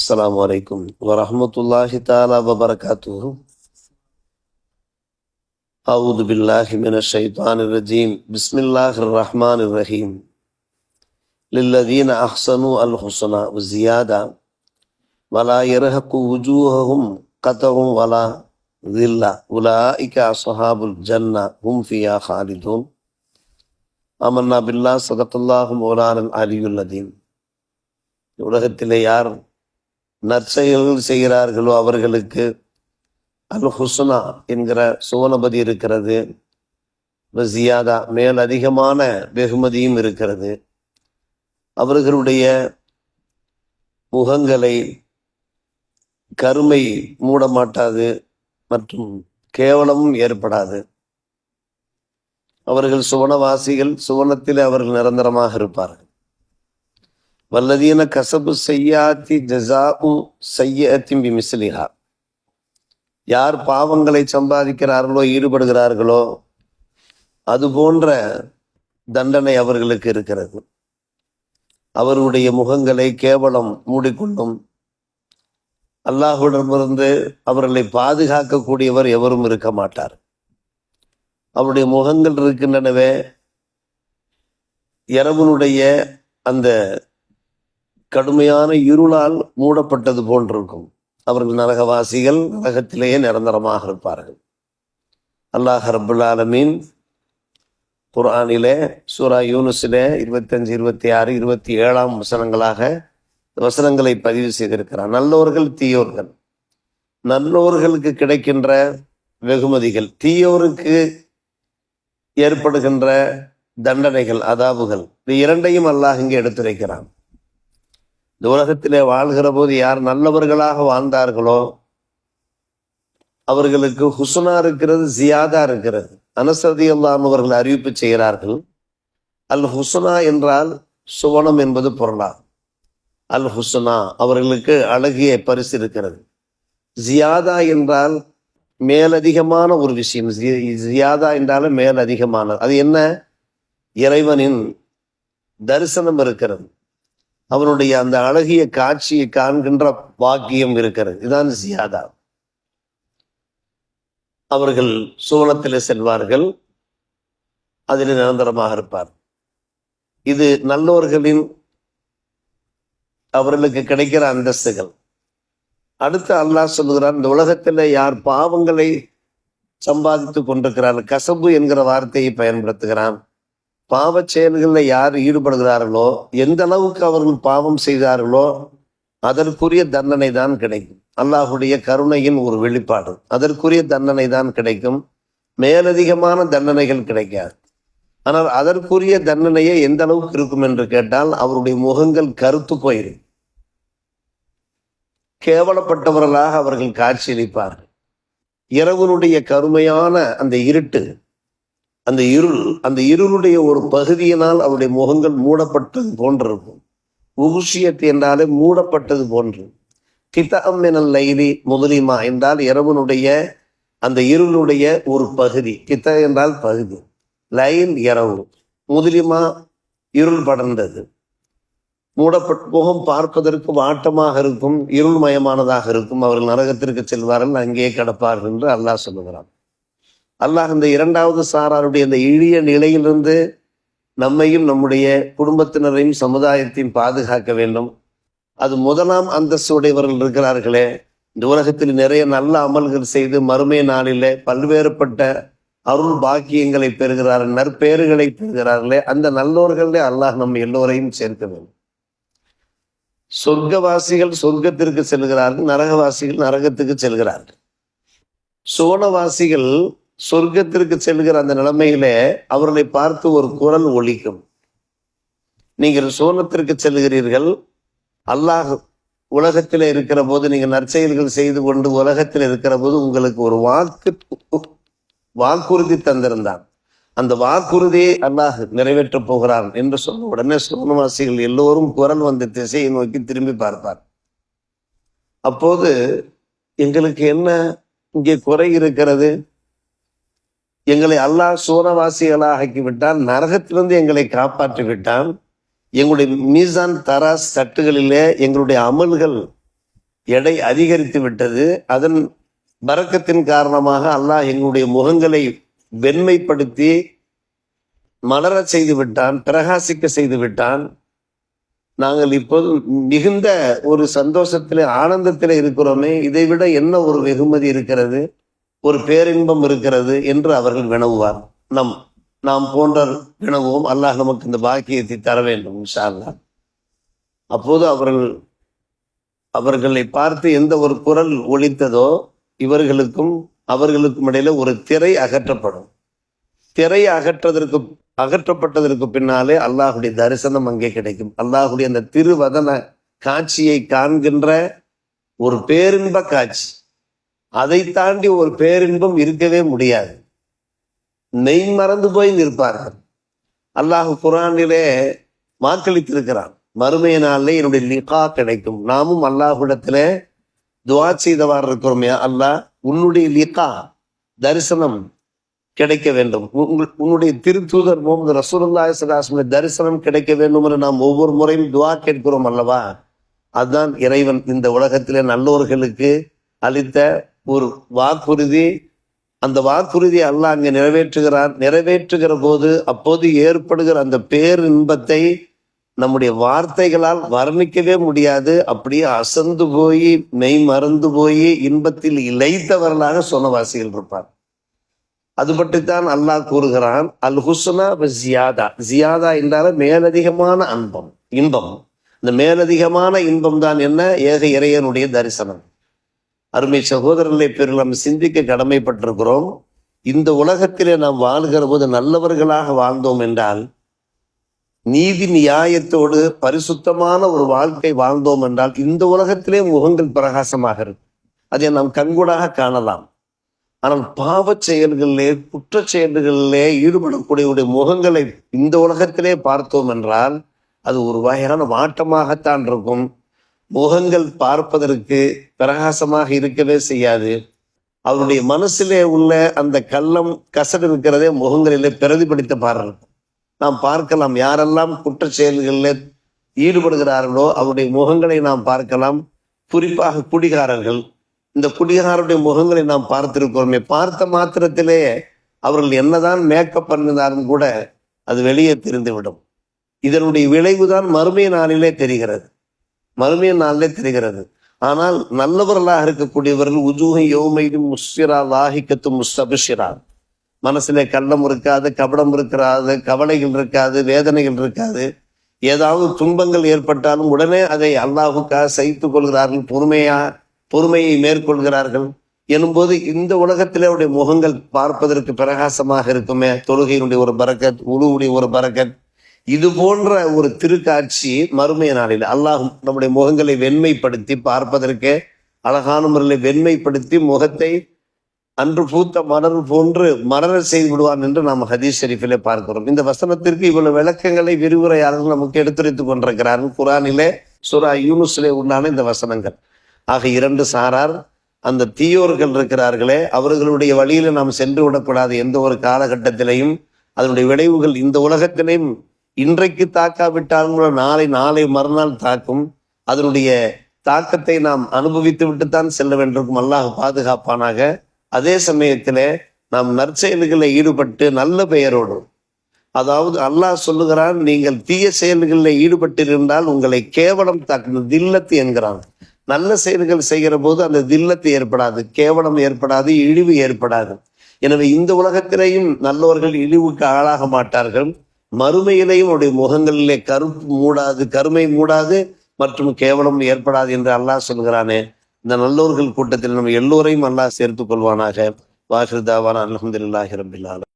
السلام عليكم ورحمة الله تعالى وبركاته أعوذ بالله من الشيطان الرجيم بسم الله الرحمن الرحيم للذين أحسنوا الحسنى وزيادة ولا يرهق وجوههم قطع ولا ذلة أولئك أصحاب الجنة هم فيها خالدون آمنا بالله صدق الله مولانا العلي العظيم உலகத்திலே யார் நற்செயல்கள் செய்கிறார்களோ அவர்களுக்கு? அல் ஹுஸ்னா என்கிற சுவனபதி இருக்கிறது. ஜியாதா மேல் அதிகமான வெகுமதியும் இருக்கிறது. அவர்களுடைய முகங்களை கருமை மூட மாட்டாது மற்றும் கேவலமும் ஏற்படாது. அவர்கள் சுவனவாசிகள் சுவனத்தில் அவர்கள் நிரந்தரமாக இருப்பார்கள். வல்லதீன கசபு செய்யாத்தி ஜசாஉ செய்யத்தின் மிஸ்லிஹா யார் பாவங்களை சம்பாதிக்கிறார்களோ ஈடுபடுகிறார்களோ அது போன்ற தண்டனை அவர்களுக்கு இருக்கிறது. அவருடைய முகங்களை கேவலம் மூடிக்கொள்ளும். அல்லாஹுடமிருந்து அவர்களை பாதுகாக்கக்கூடியவர் எவரும் இருக்க மாட்டார். அவருடைய முகங்கள் இருக்கின்றனவே இரவனுடைய அந்த கடுமையான இருளால் மூடப்பட்டது போன்றிருக்கும். அவர்கள் நரகவாசிகள் நரகத்திலேயே நிரந்தரமாக இருப்பார்கள். அல்லாஹ் ரபுல் ஆலமீன் குரானிலே சூரா யூனுஸிலே இருபத்தஞ்சு இருபத்தி ஆறு இருபத்தி ஏழாம் வசனங்களாக வசனங்களை பதிவு செய்திருக்கிறார். நல்லோர்கள் தீயோர்கள். நல்லோர்களுக்கு கிடைக்கின்ற வெகுமதிகள் தீயோருக்கு ஏற்படுகின்ற தண்டனைகள் அதாவுகள் இது இரண்டையும் அல்லாஹ் இங்கே எடுத்துரைக்கிறான். இந்த உலகத்திலே வாழ்கிற போது யார் நல்லவர்களாக வாழ்ந்தார்களோ அவர்களுக்கு ஹுசுனா இருக்கிறது ஜியாதா இருக்கிறது. அனசதி அவர்கள் அறிவிப்பு செய்கிறார்கள் அல் ஹுசுனா என்றால் சுவனம் என்பது பொருளா அல் ஹுசுனா அவர்களுக்கு அழகிய பரிசு இருக்கிறது. ஜியாதா என்றால் மேலதிகமான ஒரு விஷயம். ஜி- ஜியாதா என்றாலும் மேலதிகமான அது என்ன? இறைவனின் தரிசனம் இருக்கிறது. அவனுடைய அந்த அழகிய காட்சியை காண்கின்ற பாக்கியம் இருக்கிறது. இதுதான் ஜியாதா. அவர்கள் சூனத்திலே செல்வார்கள். அதில் நிரந்தரமாக இருப்பார். இது நல்லோர்களின் அவர்களுக்கு கிடைக்கிற அந்தஸ்துகள். அடுத்து அல்லாஹ் சொல்லுகிறார் இந்த உலகத்தில் யார் பாவங்களை சம்பாதித்து கொண்டிருக்கிறார் கசபு என்கிற வார்த்தையை பயன்படுத்துகிறான். பாவ செயல்களில் யார் ஈடுபடுகிறார்களோ எந்த அளவுக்கு அவர்கள் பாவம் செய்தார்களோ அதற்குரிய தண்டனை தான் கிடைக்கும். அல்லாஹுடைய கருணையின் ஒரு வெளிப்பாடு. அதற்குரிய தண்டனை தான் கிடைக்கும். மேலதிகமான தண்டனைகள் கிடைக்காது. ஆனால் அதற்குரிய தண்டனையே எந்த அளவுக்கு இருக்கும் என்று கேட்டால் அவருடைய முகங்கள் கருத்து போயிரு கேவலப்பட்டவர்களாக அவர்கள் காட்சியளிப்பார்கள். இரவனுடைய கருமையான அந்த இருட்டு அந்த இருள் அந்த இருளுடைய ஒரு பகுதியினால் அவருடைய முகங்கள் மூடப்பட்டது போன்றிருக்கும். உகுஷியத் என்றாலே மூடப்பட்டது போன்று. கிதம் என லைலி முதலிமா என்றால் இரவனுடைய அந்த இருளுடைய ஒரு பகுதி. கித்த என்றால் பகுதி. லைல் இரவு. முதலிமா இருள் படர்ந்தது. மூடப்பட்ட முகம் பார்ப்பதற்கு வாட்டமாக இருக்கும் இருள்மயமானதாக இருக்கும். அவர்கள் நரகத்திற்கு செல்வார்கள் அங்கே கிடப்பார்கள் என்று அல்லாஹ் சொல்லுகிறான். அல்லாஹ் இந்த இரண்டாவது சாராருடைய இந்த இழிய நிலையிலிருந்து நம்மையும் நம்முடைய குடும்பத்தினரையும் சமுதாயத்தையும் பாதுகாக்க வேண்டும். அது முதலாம் அந்தஸ்து உடையவர்கள் இருக்கிறார்களே. இந்த உலகத்தில் நிறைய நல்ல அமல்கள் செய்து மறுமை நாளிலே பல்வேறுபட்ட அருள் பாக்கியங்களை பெறுகிறார்கள் நற்பெயர்களை பெறுகிறார்களே. அந்த நல்லோர்களே அல்லாஹ் நம்ம எல்லோரையும் சேர்க்க வேண்டும். சொர்க்கவாசிகள் சொர்க்கத்திற்கு செல்கிறார்கள் நரகவாசிகள் நரகத்துக்கு செல்கிறார்கள். சோனவாசிகள் சொர்க்கத்திற்கு செல்கிற அந்த நிலைமையில அவர்களை பார்த்து ஒரு குரல் ஒழிக்கும் நீங்கள் சோனத்திற்கு செல்கிறீர்கள். அல்லாஹ் உலகத்தில் இருக்கிற போது நீங்கள் நற்செயல்கள் செய்து கொண்டு உலகத்தில் இருக்கிற போது உங்களுக்கு ஒரு வாக்கு வாக்குறுதி தந்திருந்தான். அந்த வாக்குறுதியை அல்லாஹ் நிறைவேற்றப் போகிறான் என்று சொன்ன உடனே சோனவாசிகள் எல்லோரும் குரல் வந்த திசையை நோக்கி திரும்பி பார்ப்பார். அப்போது எங்களுக்கு என்ன இங்கே குறை இருக்கிறது? எங்களை அல்லாஹ் சூரவாசிகளாக ஆக்கிவிட்டான் நரகத்திலிருந்து எங்களை காப்பாற்றி விட்டான் எங்களுடைய மீசான் தராஸ் தட்டுகளிலே எங்களுடைய அமல்கள் எடை அதிகரித்து விட்டது. அதன் பறக்கத்தின் காரணமாக அல்லாஹ் எங்களுடைய முகங்களை வெண்மைப்படுத்தி மலரச் செய்து விட்டான் பிரகாசிக்க செய்து விட்டான். நாங்கள் இப்போது மிகுந்த ஒரு சந்தோஷத்திலே ஆனந்தத்திலே இருக்கிறோமே இதை விட என்ன ஒரு வெகுமதி இருக்கிறது? ஒரு பேரின்பம் இருக்கிறது என்று அவர்கள் வினவுவார். நம் நாம் போன்ற வினவும் அல்லாஹ் நமக்கு இந்த பாக்கியத்தை தர வேண்டும் இன்ஷா அப்போது அவர்கள் அவர்களை பார்த்து எந்த ஒரு குரல் ஒழித்ததோ இவர்களுக்கும் அவர்களுக்கும் இடையில ஒரு திரை அகற்றப்படும். திரை அகற்றதற்கு அகற்றப்பட்டதற்கு பின்னாலே அல்லாஹுடைய தரிசனம் அங்கே கிடைக்கும். அல்லாஹுடைய அந்த திருவதன காட்சியை காண்கின்ற ஒரு பேரின்ப காட்சி. அதை தாண்டி ஒரு பேரின்பம் இருக்கவே முடியாது. மெய் மறந்து போய் நிற்பார்கள் அல்லாஹ் குரானிலே வாக்களித்திருக்கிறான். மறுமை நாளில் என்னுடைய லிகா கிடைக்கும். நாமும் அல்லாஹுடத்துல துவா செய்தவாறு இருக்கிறோமே அல்லாஹ் உன்னுடைய லிகா தரிசனம் கிடைக்க வேண்டும். உங்கள் உன்னுடைய திருத்தூதர் முகமது ரசூலுல்லாஹி தரிசனம் கிடைக்க வேண்டும் என்று நாம் ஒவ்வொரு முறையும் துவா கேட்கிறோம் அல்லவா? அதுதான் இறைவன் இந்த உலகத்திலே நல்லோர்களுக்கு அளித்த ஒரு வாக்குறுதி அந்த வாக்குறுதி அல்லாஹ் அங்கே நிறைவேற்றுகிறார். நிறைவேற்றுகிற போது அப்போது ஏற்படுகிற அந்த பேரின்பத்தை நம்முடைய வார்த்தைகளால் வர்ணிக்கவே முடியாது. அப்படியே அசந்து போய் மெய் மறந்து போய் இன்பத்தில் இழைத்தவர்களாக சொன்னவாசிகள் இருப்பார். அது பற்றித்தான் அல்லாஹ் கூறுகிறான் அல் ஹுஸ்னா ஜியாதா. ஜியாதா என்றால மேலதிகமான அன்பம் இன்பம். இந்த மேலதிகமான இன்பம் தான் என்ன? ஏக இறையனுடைய தரிசனம். அருமை சகோதரர்களை பேரில் நாம் சிந்திக்க கடமைப்பட்டிருக்கிறோம். இந்த உலகத்திலே நாம் வாழ்கிற போது நல்லவர்களாக வாழ்ந்தோம் என்றால் நீதி நியாயத்தோடு பரிசுத்தமான ஒரு வாழ்க்கை வாழ்ந்தோம் என்றால் இந்த உலகத்திலே முகங்கள் பிரகாசமாக இருக்கும். அதை நாம் கண்கூடாக காணலாம். ஆனால் பாவச் செயல்களிலே குற்ற செயல்களிலே ஈடுபடக்கூடியவருடைய முகங்களை இந்த உலகத்திலே பார்த்தோம் என்றால் அது ஒரு வகையான வாட்டமாகத்தான் இருக்கும். முகங்கள் பார்ப்பதற்கு பிரகாசமாக இருக்கவே செய்யாது. அவருடைய மனசிலே உள்ள அந்த கள்ளம் கசடு இருக்கிறதே முகங்களிலே பிரதிபலித்த பாடல் நாம் பார்க்கலாம் யாரெல்லாம் குற்ற செயல்களில் ஈடுபடுகிறார்களோ அவருடைய முகங்களை நாம் பார்க்கலாம். குறிப்பாக குடிகாரர்கள். இந்த குடிகாரருடைய முகங்களை நாம் பார்த்திருக்கிறோமே. பார்த்த மாத்திரத்திலே அவர்கள் என்னதான் மேக்கப் பண்ணினாலும் கூட அது வெளியே தெரிந்துவிடும். இதனுடைய விளைவுதான் மறுமை நாளிலே தெரிகிறது. மறுமையின் நாளிலே தெரிகிறது. ஆனால் நல்லவர்களாக இருக்கக்கூடியவர்கள் உஜூகை யோமையும் முஸ்பிரா லாஹிக்கத்தும் முஸ்தபிஷிரா. மனசுல கள்ளம் இருக்காது கபடம் இருக்காது கவலைகள் இருக்காது வேதனைகள் இருக்காது. ஏதாவது துன்பங்கள் ஏற்பட்டாலும் உடனே அதை அல்லாஹுக்காக சகித்துக் கொள்கிறார்கள் பொறுமையா பொறுமையை மேற்கொள்கிறார்கள். எனும்போது இந்த உலகத்திலே அவருடைய முகங்கள் பார்ப்பதற்கு பிரகாசமாக இருக்குமே தொழுகையினுடைய ஒரு பரக்கத் உழுவுடைய ஒரு பரக்கத். இது போன்ற ஒரு திருக்காட்சி மறுமைய நாளில் அல்லாஹ் நம்முடைய முகங்களை வெண்மைப்படுத்தி பார்ப்பதற்கு அழகான முறையில் வெண்மைப்படுத்தி முகத்தை அன்று பூத்த மலர் போன்று மலர செய்து விடுவான் என்று நாம் ஹதீஸ் ஷெரீஃபிலே பார்க்கிறோம். இந்த வசனத்திற்கு இவ்வளவு விளக்கங்களை விரிவுரையாளர்கள் நமக்கு எடுத்துரைத்துக் கொண்டிருக்கிறார்கள். குரானிலே சுரா யூனுஸ்லே உண்டான இந்த வசனங்கள். ஆக இரண்டு சாரார் அந்த தீயோர்கள் இருக்கிறார்களே அவர்களுடைய வழியில நாம் சென்று விடக்கூடாது எந்த ஒரு காலகட்டத்திலையும் அதனுடைய விளைவுகள் இந்த உலகத்திலையும் இன்றைக்கு தாக்காவிட்டாலும் கூட நாளை நாளை மறுநாள் தாக்கும். அதனுடைய தாக்கத்தை நாம் அனுபவித்து விட்டுத்தான் செல்ல வேண்டியிருக்கும். அல்லாஹ் பாதுகாப்பானாக. அதே சமயத்தில் நாம் நற்செயல்களில் ஈடுபட்டு நல்ல பெயரோடு. அதாவது அல்லாஹ் சொல்லுகிறான் நீங்கள் தீய செயல்களில் ஈடுபட்டிருந்தால் உங்களை கேவலம் தாக்குது தில்லத்து என்கிறான். நல்ல செயல்கள் செய்கிற போது அந்த தில்லத்து ஏற்படாது. கேவலம் ஏற்படாது இழிவு ஏற்படாது. எனவே இந்த உலகத்திலேயும் நல்லவர்கள் இழிவுக்கு ஆளாக மாட்டார்கள். மறுமையிலையும் அவருடைய முகங்களிலே கருப்பு மூடாது கருமை மூடாது மற்றும் கேவலம் ஏற்படாது என்று அல்லாஹ் சொல்கிறானே. இந்த நல்லோர்கள் கூட்டத்தில் நம்ம எல்லோரையும் அல்லாஹ் சேர்த்துக் கொள்வானாக. வாஹிருதாவான அலமதுல்லாஹி ரபில்லாலும்